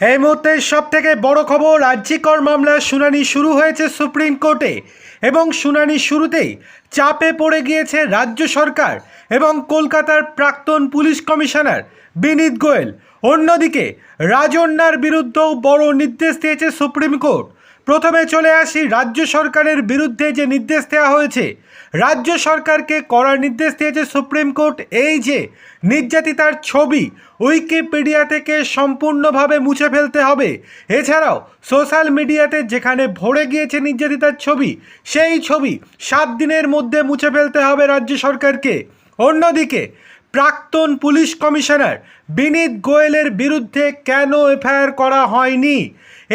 এই মুহূর্তে সব থেকে বড় খবর, রাজ্যিকর মামলার শুনানি শুরু হয়েছে সুপ্রিম কোর্টে এবং শুনানি শুরুতেই চাপে পড়ে গিয়েছে রাজ্য সরকার এবং কলকাতার প্রাক্তন পুলিশ কমিশনার বিনীত গোয়েল। অন্যদিকে রাজন্যার বিরুদ্ধেও বড় নির্দেশ দিয়েছে সুপ্রিম কোর্ট। প্রথমে চলে আসি রাজ্য সরকারের বিরুদ্ধে যে নির্দেশ দেওয়া হয়েছে। রাজ্য সরকারকে করার নির্দেশ দিয়েছে সুপ্রিম কোর্ট। এই যে নির্যাতিতার ছবি, উইকিপিডিয়া থেকে সম্পূর্ণভাবে মুছে ফেলতে হবে। এছাড়াও সোশ্যাল মিডিয়াতে যেখানে ভরে গিয়েছে নির্যাতিতার ছবি, সেই ছবি সাত দিনের মধ্যে মুছে ফেলতে হবে রাজ্য সরকারকে। অন্যদিকে প্রাক্তন পুলিশ কমিশনার বিনীত গোয়েলের বিরুদ্ধে কেন এফআইআর করা হয়নি?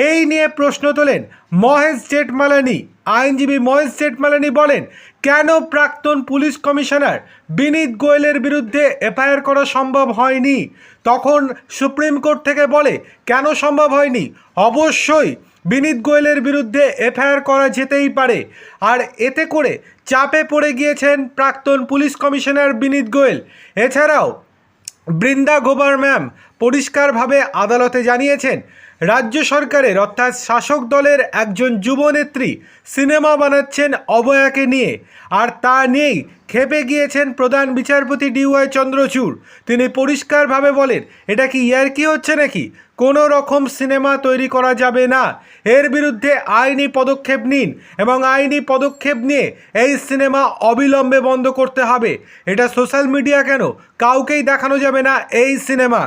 এই নিয়ে প্রশ্ন তোলেন মহেশ জেঠমালানি। আইনজীবী মহেশ জেঠমালানি বলেন, কেন প্রাক্তন পুলিশ কমিশনার বিনীত গোয়েলের বিরুদ্ধে এফআইআর করা সম্ভব হয়নি? তখন সুপ্রিম কোর্ট থেকে বলে, কেন সম্ভব হয়নি? অবশ্যই বিনীত গোয়েলের বিরুদ্ধে এফআইআর করা যেতেই পারে। আর এতে করে চাপে পড়ে গিয়েছেন প্রাক্তন পুলিশ কমিশনার বিনীত গোয়েল। এছাড়াও বৃন্দা গোবার ম্যাম পরিষ্কারভাবে আদালতে জানিয়েছেন, রাজ্য সরকারের অর্থাৎ শাসক দলের একজন যুবনেত্রী সিনেমা বানাচ্ছেন অবয়াকে নিয়ে। আর তা নিয়েই খেপে গিয়েছেন প্রধান বিচারপতি ডিওয়াই চন্দ্রচূড়। তিনি পরিষ্কারভাবে বলেন, এটা কি ইয়ার্কি হচ্ছে নাকি? কোনো রকম সিনেমা তৈরি করা যাবে না। এর বিরুদ্ধে আইনি পদক্ষেপ নিন এবং আইনি পদক্ষেপ নিয়ে এই সিনেমা অবিলম্বে বন্ধ করতে হবে। এটা সোশ্যাল মিডিয়া কেন? কাউকেই দেখানো যাবে না এই সিনেমা।